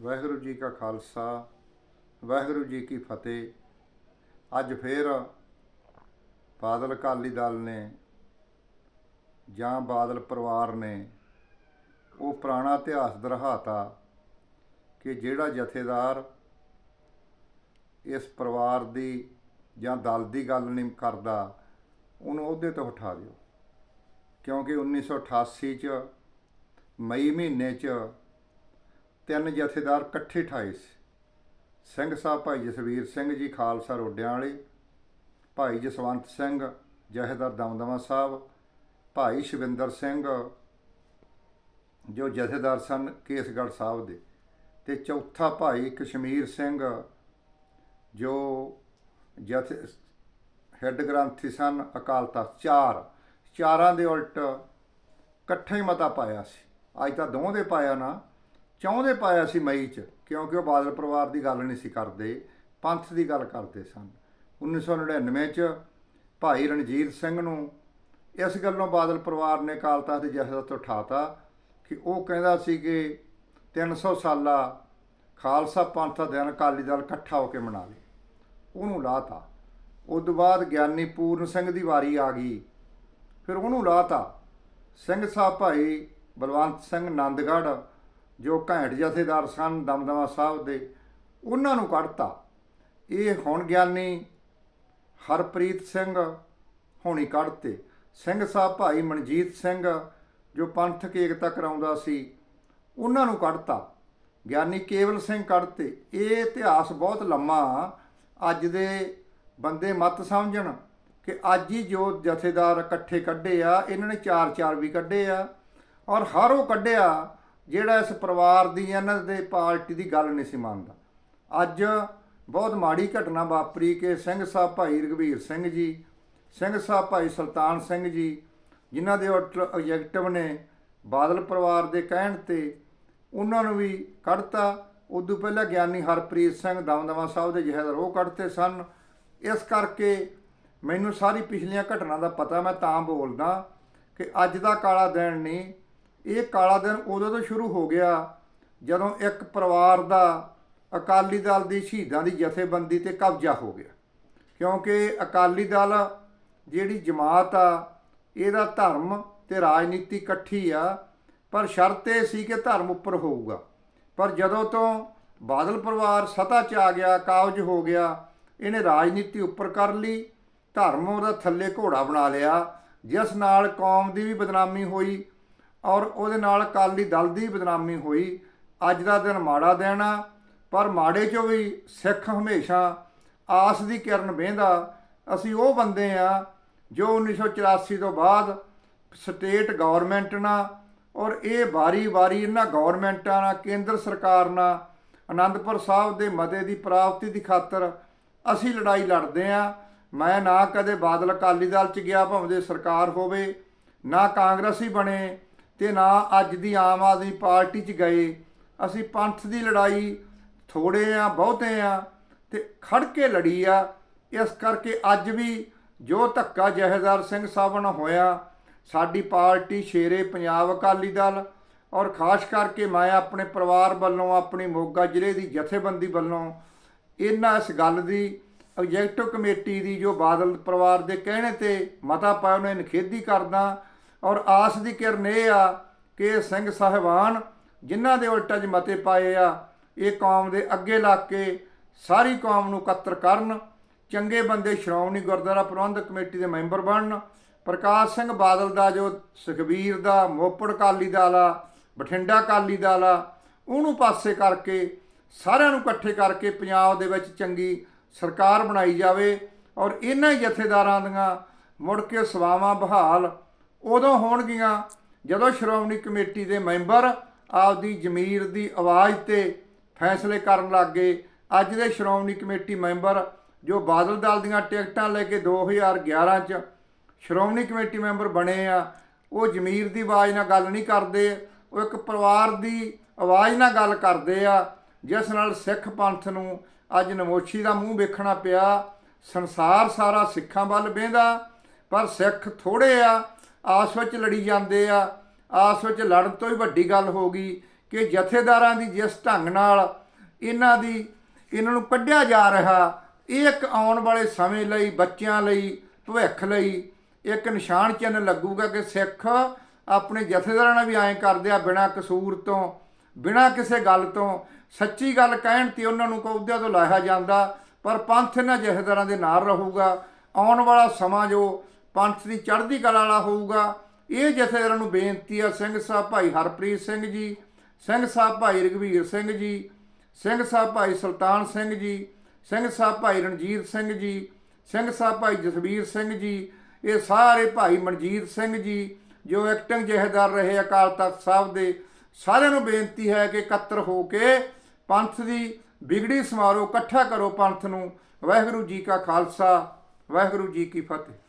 ਵਾਹਿਗੁਰੂ ਜੀ ਕਾ ਖਾਲਸਾ, ਵਾਹਿਗੁਰੂ ਜੀ ਕੀ ਫਤਿਹ। ਅੱਜ ਫੇਰ ਬਾਦਲ ਅਕਾਲੀ ਦਲ ਨੇ ਜਾਂ ਬਾਦਲ ਪਰਿਵਾਰ ਨੇ ਉਹ ਪੁਰਾਣਾ ਇਤਿਹਾਸ ਦਰਹਾਤਾ ਕਿ ਜਿਹੜਾ ਜਥੇਦਾਰ ਇਸ ਪਰਿਵਾਰ ਦੀ ਜਾਂ ਦਲ ਦੀ ਗੱਲ ਨਹੀਂ ਕਰਦਾ, ਉਹਨੂੰ ਉਹਦੇ ਤੋਂ ਹਟਾ ਦਿਓ। ਕਿਉਂਕਿ 1988 ਚ ਮਈ ਮਹੀਨੇ ਚ ਤਿੰਨ ਜਥੇਦਾਰ ਇਕੱਠੇ ਠਾਏ ਸੀ। ਸਿੰਘ ਸਾਹਿਬ ਭਾਈ ਜਸਵੀਰ ਸਿੰਘ ਜੀ, ਖਾਲਸਾ ਰੋਡਿਆਂ ਵਾਲੇ, ਭਾਈ ਜਸਵੰਤ ਸਿੰਘ ਜਥੇਦਾਰ ਦਮਦਮਾ ਸਾਹਿਬ, ਭਾਈ ਸ਼ਿਵਿੰਦਰ ਸਿੰਘ, ਜੋ ਜਥੇਦਾਰ ਸਨ ਕੇਸਗੜ੍ਹ ਸਾਹਿਬ ਦੇ, ਤੇ ਚੌਥਾ ਭਾਈ ਕਸ਼ਮੀਰ ਸਿੰਘ, ਜੋ ਜਥੇ ਹੈੱਡ ਗ੍ਰੰਥੀ ਸਨ ਅਕਾਲ ਤਖਤ ਚਾਰ, ਚਾਰਾਂ ਦੇ ਉਲਟ ਇਕੱਠੇ ਹੀ ਮਤਾ ਪਾਇਆ ਸੀ। ਅੱਜ ਤਾਂ ਦੋਵਾਂ ਦੇ ਪਾਇਆ ਨਾ। ਚਾਹੁੰਦੇ ਪਾਇਆ ਸੀ ਮਈ ਚ, ਕਿਉਂਕਿ ਉਹ ਬਾਦਲ ਪਰਿਵਾਰ ਦੀ ਗੱਲ ਨਹੀਂ ਸੀ ਕਰਦੇ, ਪੰਥ ਦੀ ਗੱਲ ਕਰਦੇ ਸਨ। 1999 ਚ ਭਾਈ ਰਣਜੀਤ ਸਿੰਘ ਨੂੰ ਇਸ ਗੱਲੋਂ ਬਾਦਲ ਪਰਿਵਾਰ ਨੇ ਅਕਾਲ ਤਖਤ ਦੇ ਜਥੇਦਾਰ ਤੋਂ ਉਠਾਤਾ ਕਿ ਉਹ ਕਹਿੰਦਾ ਸੀ ਕਿ 300 ਸਾਲਾ ਖਾਲਸਾ ਪੰਥ ਦਾ ਦਿਨ ਅਕਾਲੀ ਦਲ ਇਕੱਠਾ ਹੋ ਕੇ ਮਨਾ ਲੇ। ਉਹਨੂੰ ਲਾਤਾ। ਉਸ ਤੋਂ ਬਾਅਦ ਗਿਆਨੀ ਪੂਰਨ ਸਿੰਘ ਦੀ ਵਾਰੀ ਆ ਗਈ। ਫਿਰ ਉਹਨੂੰ ਲਾਤਾ। ਸਿੰਘ ਸਾਹਿਬ ਭਾਈ ਬਲਵੰਤ ਸਿੰਘ ਨੰਦਗੜ੍ਹ ਜੋ ਘੈਂਟ ਜਥੇਦਾਰ ਸਨ ਦਮਦਮਾ ਸਾਹਿਬ ਦੇ, ਉਹਨਾਂ ਨੂੰ ਕੱਢਤਾ। ਇਹ ਹੁਣ ਗਿਆਨੀ ਹਰਪ੍ਰੀਤ ਸਿੰਘ ਹੋਣੀ ਕੱਢਤੇ। ਸਿੰਘ ਸਾਹਿਬ ਭਾਈ ਮਨਜੀਤ ਸਿੰਘ, ਜੋ ਪੰਥਕ ਏਕਤਾ ਕਰਾਉਂਦਾ ਸੀ, ਉਹਨਾਂ ਨੂੰ ਕੱਢਤਾ। ਗਿਆਨੀ ਕੇਵਲ ਸਿੰਘ ਕੱਢਤੇ। ਇਹ ਇਤਿਹਾਸ ਬਹੁਤ ਲੰਮਾ ਅੱਜ ਦੇ ਬੰਦੇ ਮਤ ਸਮਝਣ ਕਿ ਅੱਜ ਹੀ ਜੋ ਜਥੇਦਾਰ ਇਕੱਠੇ ਕੱਢੇ ਆ, ਇਹਨਾਂ ਨੇ ਚਾਰ ਚਾਰ ਵੀ ਕੱਢੇ ਆ ਔਰ ਹਰ ਉਹ ਕੱਢਿਆ ਜਿਹੜਾ ਇਸ ਪਰਿਵਾਰ ਦੀ ਇਹਨਾਂ ਦੇ ਪਾਰਟੀ ਦੀ ਗੱਲ ਨਹੀਂ ਸੀ ਮੰਨਦਾ। ਅੱਜ ਬਹੁਤ ਮਾੜੀ ਘਟਨਾ ਵਾਪਰੀ ਕਿ ਸਿੰਘ ਸਾਹਿਬ ਭਾਈ ਰਘਵੀਰ ਸਿੰਘ ਜੀ, ਸਿੰਘ ਸਾਹਿਬ ਭਾਈ ਸੁਲਤਾਨ ਸਿੰਘ ਜੀ, ਜਿਨ੍ਹਾਂ ਦੇ ਆਬਜੈਕਟਿਵ ਨੇ ਬਾਦਲ ਪਰਿਵਾਰ ਦੇ ਕਹਿਣ ਤੇ ਉਹਨਾਂ ਨੂੰ ਵੀ ਕੱਢਤਾ। ਉਦੋਂ ਪਹਿਲਾਂ ਗਿਆਨੀ ਹਰਪ੍ਰੀਤ ਸਿੰਘ ਦਮਦਮਾ ਸਾਹਿਬ ਦੇ ਜਹੇਦਾਰ ਉਹ ਕੱਢਤੇ ਸਨ। ਇਸ ਕਰਕੇ ਮੈਨੂੰ ਸਾਰੀ ਪਿਛਲੀਆਂ ਘਟਨਾ ਦਾ ਪਤਾ, ਮੈਂ ਤਾਂ ਬੋਲਦਾ ਕਿ ਅੱਜ ਦਾ ਕਾਲਾ ਦਿਨ ਨਹੀਂ ਇਹ ਕਾਲਾ ਦਿਨ ਉਦੋਂ ਤੋਂ ਸ਼ੁਰੂ ਹੋ ਗਿਆ ਜਦੋਂ ਇੱਕ ਪਰਿਵਾਰ ਦਾ ਅਕਾਲੀ ਦਲ ਦੀ ਸ਼ਹੀਦਾਂ ਦੀ ਜਥੇਬੰਦੀ ਤੇ ਕਬਜ਼ਾ ਹੋ ਗਿਆ। ਕਿਉਂਕਿ ਅਕਾਲੀ ਦਲ ਜਿਹੜੀ ਜਮਾਤ ਆ, ਇਹਦਾ ਧਰਮ ਤੇ ਰਾਜਨੀਤੀ ਇਕੱਠੀ ਆ, ਪਰ ਸ਼ਰਤ ਇਹ ਸੀ ਕਿ ਧਰਮ ਉੱਪਰ ਹੋਊਗਾ। ਪਰ ਜਦੋਂ ਤੋਂ ਬਾਦਲ ਪਰਿਵਾਰ ਸਤਾ 'ਚ ਆ ਗਿਆ ਕਾਬਜ ਹੋ ਗਿਆ, ਇਹਨੇ ਰਾਜਨੀਤੀ ਉੱਪਰ ਕਰ ਲਈ, ਧਰਮ ਉਹਦਾ ਥੱਲੇ ਘੋੜਾ ਬਣਾ ਲਿਆ, ਜਿਸ ਨਾਲ ਕੌਮ ਦੀ ਵੀ ਬਦਨਾਮੀ ਹੋਈ ਔਰ ਉਹਦੇ ਨਾਲ ਅਕਾਲੀ ਦਲ ਦੀ ਬਦਨਾਮੀ ਹੋਈ। ਅੱਜ ਦਾ ਦਿਨ ਮਾੜਾ ਦਿਨ ਆ, ਪਰ ਮਾੜੇ 'ਚੋਂ ਵੀ ਸਿੱਖ ਹਮੇਸ਼ਾ ਆਸ ਦੀ ਕਿਰਨ ਵੇਂਦਾ। ਅਸੀਂ ਉਹ ਬੰਦੇ ਆ ਜੋ 1984 ਤੋਂ ਬਾਅਦ ਸਟੇਟ ਗਵਰਨਮੈਂਟ ਨਾਲ ਔਰ ਇਹ ਵਾਰੀ-ਵਾਰੀ ਇਹਨਾਂ ਗਵਰਨਮੈਂਟਾਂ ਨਾਲ, ਕੇਂਦਰ ਸਰਕਾਰ ਨਾਲ, ਅਨੰਦਪੁਰ ਸਾਹਿਬ ਦੇ ਮਤੇ ਦੀ ਪ੍ਰਾਪਤੀ ਦੀ ਖਾਤਰ ਅਸੀਂ ਲੜਾਈ ਲੜਦੇ ਆ। ਮੈਂ ਨਾ ਕਦੇ ਬਾਦਲ ਅਕਾਲੀ ਦਲ ਚ ਗਿਆ, ਭਾਵੇਂ ਸਰਕਾਰ ਹੋਵੇ, ਨਾ ਕਾਂਗਰਸੀ ਬਣੇ ਤੇ ਨਾ ਅੱਜ ਦੀ ਆਮ ਆਦਮੀ ਪਾਰਟੀ ਚ ਗਏ। ਅਸੀਂ ਪੰਥ ਦੀ ਲੜਾਈ ਥੋੜੇ ਆ, ਬਹੁਤੇ ਆ ਤੇ ਖੜ ਕੇ ਲੜੀ ਆ। ਇਸ ਕਰਕੇ ਅੱਜ ਵੀ ਜੋ ਧੱਕਾ ਜਹੇਦਾਰ ਸਿੰਘ ਸਾਹਿਬ ਨਾਲ ਹੋਇਆ, ਸਾਡੀ ਪਾਰਟੀ ਸ਼ੇਰੇ ਪੰਜਾਬ ਅਕਾਲੀ ਦਲ ਔਰ ਖਾਸ ਕਰਕੇ ਮੈਂ ਆਪਣੇ ਪਰਿਵਾਰ ਵੱਲੋਂ, ਆਪਣੀ ਮੋਗਾ ਜ਼ਿਲ੍ਹੇ ਦੀ ਜਥੇਬੰਦੀ ਵੱਲੋਂ ਇਹਨਾਂ ਇਸ ਗੱਲ ਦੀ ਐਗਜ਼ੈਕਟਿਵ ਕਮੇਟੀ ਦੀ ਜੋ ਬਾਦਲ ਪਰਿਵਾਰ ਦੇ ਕਹਿਣੇ ਤੇ ਮਤਾ ਪਾਇਆ, ਉਹਨੇ ਨਿਖੇਧੀ ਕਰਦਾ। ਔਰ ਆਸ ਦੀ ਕਿਰਨ ਇਹ ਆ ਕਿ ਸਿੰਘ ਸਾਹਿਬਾਨ ਜਿਨ੍ਹਾਂ ਦੇ ਉਲਟਾ ਜ ਮਤੇ ਪਾਏ ਆ, ਇਹ ਕੌਮ ਦੇ ਅੱਗੇ ਲੱਗ ਕੇ ਸਾਰੀ ਕੌਮ ਨੂੰ ਇਕੱਤਰ ਕਰਨ, ਚੰਗੇ ਬੰਦੇ ਸ਼੍ਰੋਮਣੀ ਗੁਰਦੁਆਰਾ ਪ੍ਰਬੰਧਕ ਕਮੇਟੀ ਦੇ ਮੈਂਬਰ ਬਣਨ, ਪ੍ਰਕਾਸ਼ ਸਿੰਘ ਬਾਦਲ ਦਾ ਜੋ ਸੁਖਬੀਰ ਦਾ, ਮੋਪੜ ਕਾਲੀ ਦਲ ਆ, ਬਠਿੰਡਾ ਕਾਲੀ ਦਲ ਆ, ਉਹਨੂੰ ਪਾਸੇ ਕਰਕੇ ਸਾਰਿਆਂ ਨੂੰ ਇਕੱਠੇ ਕਰਕੇ ਪੰਜਾਬ ਦੇ ਵਿੱਚ ਚੰਗੀ ਸਰਕਾਰ ਬਣਾਈ ਜਾਵੇ ਔਰ ਇਹਨਾਂ ਹੀ ਜਥੇਦਾਰਾਂ ਦੀਆਂ ਮੁੜ ਕੇ ਸਵਾਵਾਂ ਬਹਾਲ ਉਦੋਂ ਹੋਣਗੀਆਂ ਜਦੋਂ ਸ਼੍ਰੋਮਣੀ ਕਮੇਟੀ ਦੇ ਮੈਂਬਰ ਆਪਦੀ ਜ਼ਮੀਰ ਦੀ ਆਵਾਜ਼ ਤੇ ਫੈਸਲੇ ਕਰਨ ਲੱਗੇ ਅੱਜ ਦੇ ਸ਼੍ਰੋਮਣੀ ਕਮੇਟੀ ਮੈਂਬਰ ਜੋ ਬਾਦਲ ਦਲ ਦੀਆਂ ਟਿਕਟਾਂ ਲੈ ਕੇ 2011 ਚ ਸ਼੍ਰੋਮਣੀ ਕਮੇਟੀ ਮੈਂਬਰ ਬਣੇ ਆ, ਉਹ ਜ਼ਮੀਰ ਦੀ ਆਵਾਜ਼ ਨਾਲ ਗੱਲ ਨਹੀਂ ਕਰਦੇ, ਉਹ ਇੱਕ ਪਰਿਵਾਰ ਦੀ ਆਵਾਜ਼ ਨਾਲ ਗੱਲ ਕਰਦੇ ਆ, ਜਿਸ ਨਾਲ ਸਿੱਖ ਪੰਥ ਨੂੰ ਅੱਜ ਨਮੋਸ਼ੀ ਦਾ ਮੂੰਹ ਵੇਖਣਾ ਪਿਆ। ਸੰਸਾਰ ਸਾਰਾ ਸਿੱਖਾਂ ਵੱਲ ਵੇਂਦਾ, ਪਰ ਸਿੱਖ ਥੋੜੇ ਆ ਆਸ ਵਿੱਚ ਲੜੀ ਜਾਂਦੇ ਆ ਆਸ ਵਿੱਚ ਲੜਨ ਤੋਂ ਹੀ ਵੱਡੀ ਗੱਲ ਹੋ ਗਈ ਕਿ ਜਥੇਦਾਰਾਂ ਦੀ ਜਿਸ ਢੰਗ ਨਾਲ ਇਹਨਾਂ ਦੀ, ਇਹਨਾਂ ਨੂੰ ਕੱਢਿਆ ਜਾ ਰਿਹਾ, ਇਹ ਇੱਕ ਆਉਣ ਵਾਲੇ ਸਮੇਂ ਲਈ, ਬੱਚਿਆਂ ਲਈ, ਭਵਿੱਖ ਲਈ ਇੱਕ ਨਿਸ਼ਾਨ ਚਿੰਨ੍ਹ ਲੱਗੂਗਾ ਕਿ ਸਿੱਖ ਆਪਣੇ ਜਥੇਦਾਰਾਂ ਨਾਲ ਵੀ ਐਂ ਕਰਦੇ ਆ, ਬਿਨਾਂ ਕਸੂਰ ਤੋਂ, ਬਿਨਾਂ ਕਿਸੇ ਗੱਲ ਤੋਂ। ਸੱਚੀ ਗੱਲ ਕਹਿਣ ਤੇ ਉਹਨਾਂ ਨੂੰ ਕੌਦਿਆਂ ਤੋਂ ਲਾਇਆ ਜਾਂਦਾ, ਪਰ ਪੰਥ ਇਹਨਾਂ ਜਥੇਦਾਰਾਂ ਦੇ ਨਾਲ ਰਹੂਗਾ। ਆਉਣ ਵਾਲਾ ਸਮਾਂ ਜੋ ਪੰਥ ਦੀ ਚੜ੍ਹਦੀ ਕਲਾ ਵਾਲਾ ਹੋਊਗਾ। ਇਹ ਜਥੇਦਾਰਾਂ ਨੂੰ ਬੇਨਤੀ ਆ, ਸਿੰਘ ਸਾਹਿਬ ਭਾਈ ਹਰਪ੍ਰੀਤ ਸਿੰਘ ਜੀ, ਸਿੰਘ ਸਾਹਿਬ ਭਾਈ ਰਘਵੀਰ ਸਿੰਘ ਜੀ, ਸਿੰਘ ਸਾਹਿਬ ਭਾਈ ਸੁਲਤਾਨ ਸਿੰਘ ਜੀ, ਸਿੰਘ ਸਾਹਿਬ ਭਾਈ ਰਣਜੀਤ ਸਿੰਘ ਜੀ, ਸਿੰਘ ਸਾਹਿਬ ਭਾਈ ਜਸਵੀਰ ਸਿੰਘ ਜੀ, ਇਹ ਸਾਰੇ ਭਾਈ ਮਨਜੀਤ ਸਿੰਘ ਜੀ, ਜੋ ਐਕਟਿੰਗ ਜਹੇਦਾਰ ਰਹੇ ਅਕਾਲ ਤਖਤ ਸਾਹਿਬ ਦੇ, ਸਾਰਿਆਂ ਨੂੰ ਬੇਨਤੀ ਹੈ ਕਿ ਇਕੱਤਰ ਹੋ ਕੇ ਪੰਥ ਦੀ ਵਿਗੜੀ ਸਮਾਰੋ ਇਕੱਠਾ ਕਰੋ ਪੰਥ ਨੂੰ। ਵਾਹਿਗੁਰੂ ਜੀ ਕਾ ਖਾਲਸਾ, ਵਾਹਿਗੁਰੂ ਜੀ ਕੀ ਫਤਿਹ।